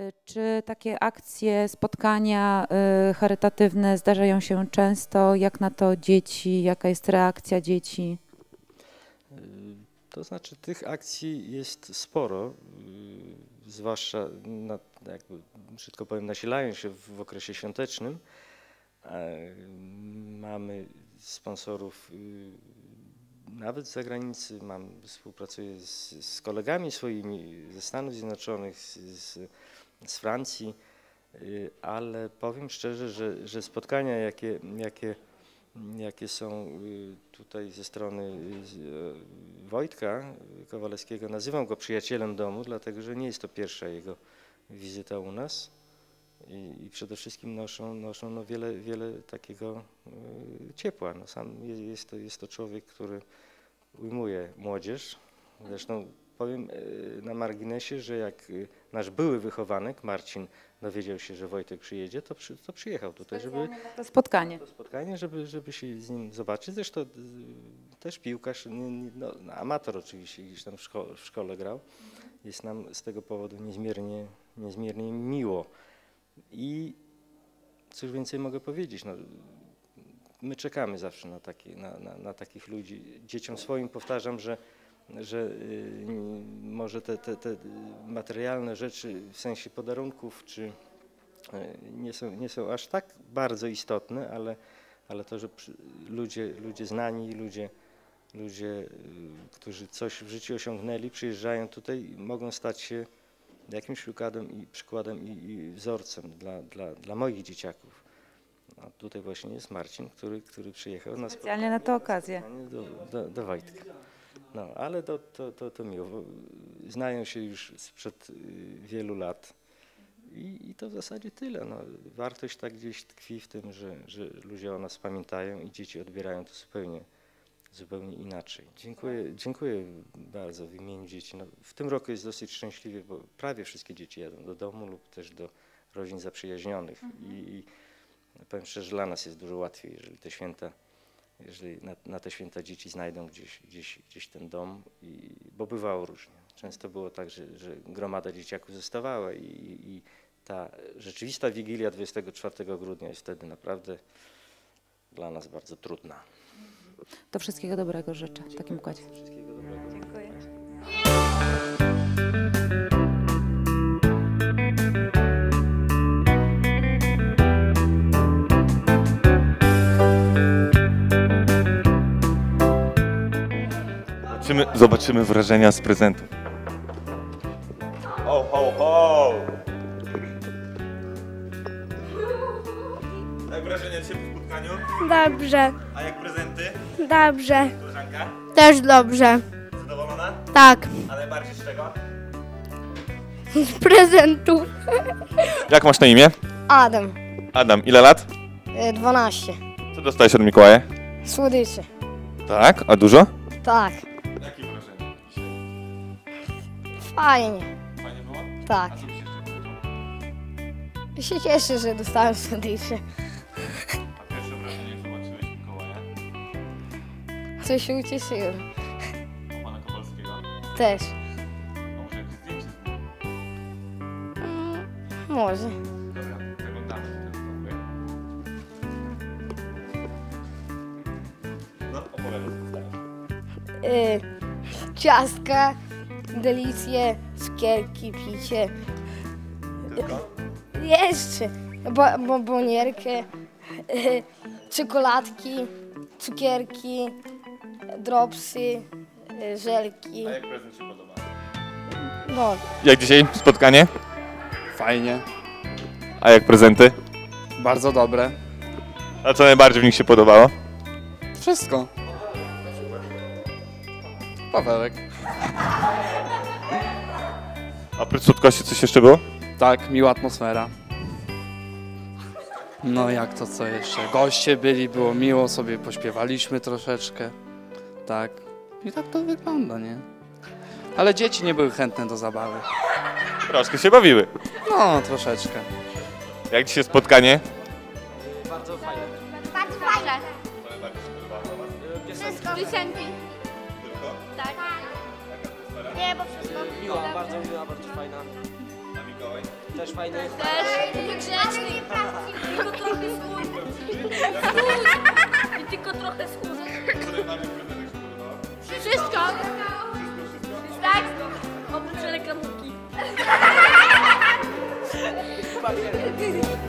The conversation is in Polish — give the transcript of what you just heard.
Y, Czy takie akcje, spotkania y, charytatywne zdarzają się często? Jak na to dzieci? Jaka jest reakcja dzieci? Y, To znaczy tych akcji jest sporo, zwłaszcza, na, jakby, brzydko powiem, nasilają się w, okresie świątecznym. E, Mamy sponsorów nawet z zagranicy, mam, współpracuję z, z kolegami swoimi ze Stanów Zjednoczonych, z, z, z Francji, y, ale powiem szczerze, że, że spotkania, jakie, jakie jakie są y, tutaj ze strony y, Wojtka Kowalewskiego. Nazywam go przyjacielem domu, dlatego że nie jest to pierwsza jego wizyta u nas i, i przede wszystkim noszą, noszą no wiele, wiele takiego ciepła. No sam je- jest to, jest to człowiek, który ujmuje młodzież. Zresztą powiem y, na marginesie, że jak y, nasz były wychowanek Marcin dowiedział się, że Wojtek przyjedzie, to, przy, to przyjechał tutaj, żeby, To spotkanie. to spotkanie, żeby, żeby się z nim zobaczyć. Zresztą też piłkarz, no, no, amator oczywiście, gdzieś tam w szkole, w szkole grał. Jest nam z tego powodu niezmiernie, niezmiernie miło. I cóż więcej mogę powiedzieć? No, my czekamy zawsze na, takie, na, na, na takich ludzi. Dzieciom swoim powtarzam, że, że y, może te, te, te materialne rzeczy w sensie podarunków czy e, nie są, nie są aż tak bardzo istotne, ale, ale to, że ludzie, ludzie znani, ludzie, ludzie, y, którzy coś w życiu osiągnęli, przyjeżdżają tutaj, mogą stać się jakimś przykładem i, przykładem i, i wzorcem dla, dla, dla moich dzieciaków. A tutaj właśnie jest Marcin, który, który przyjechał na Specjalnie na tę okazję. do, do, do Wojtka. No, ale to, to, to, to miło. Znają się już sprzed y, wielu lat. I, I to w zasadzie tyle. No, wartość tak gdzieś tkwi w tym, że, że ludzie o nas pamiętają i dzieci odbierają to zupełnie, zupełnie inaczej. Dziękuję, dziękuję bardzo w imieniu dzieci. No, w tym roku jest dosyć szczęśliwie, bo prawie wszystkie dzieci jadą do domu lub też do rodzin zaprzyjaźnionych. I, i powiem szczerze, dla nas jest dużo łatwiej, jeżeli te święta jeżeli na, na te święta dzieci znajdą gdzieś, gdzieś, gdzieś ten dom, i, bo bywało różnie. Często było tak, że, że gromada dzieciaków zostawała i, i ta rzeczywista Wigilia 24 grudnia jest wtedy naprawdę dla nas bardzo trudna. To wszystkiego dobrego życzę w takim układzie. Zobaczymy, zobaczymy wrażenia z prezentu. Ho, ho, ho! Jak wrażenia dzisiaj po spotkaniu? Dobrze, A jak prezenty? dobrze. Koleżanka? Też dobrze. Zadowolona? Tak, A najbardziej z czego? z prezentów. Jak masz na imię? Adam, Adam, ile lat? y, 12. Co dostałeś od Mikołaja? Słodycze. Tak, a dużo? Tak, fajnie. Fajnie było? Tak. A co byś jeszcze powiedział? Się cieszę, że dostałem słodycze. A pierwsze wrażenie, jak zobaczyłeś Mikołaja? Coś się ucieszyłem. U pana Kowalskiego? Też. A może jakieś zdjęcie z nim? Mm, Może. Dobra, zaglądamy do tego domu. No, opowiadaj, co dostałeś. Y, ciastka, delicje, cukierki, picie. Tylko? Jeszcze. Bo, bombonierkę, czekoladki, cukierki, dropsy, żelki. A jak prezent się podoba? No, Jak dzisiaj spotkanie? Fajnie, A jak prezenty? bardzo dobre. A co najbardziej w nich się podobało? Wszystko. Pawełek. A oprócz słodkości coś jeszcze było? Tak, miła atmosfera. No jak to co jeszcze? Goście byli, było miło, sobie pośpiewaliśmy troszeczkę. Tak. I tak to wygląda, nie? Ale dzieci nie były chętne do zabawy. Troszkę się bawiły. No, troszeczkę. Jak dzisiaj spotkanie? Bardzo fajne. Piosenki. Tak. Nie, bo wszystko. Miła, bardzo miła, bardzo fajna. A Mikołaj? Też fajny. Też. Grzeczny. Tylko trochę schudł. I tylko trochę schudł. Które na wygląda Wszystko. Tak. Oprócz reklamówki. Papiery.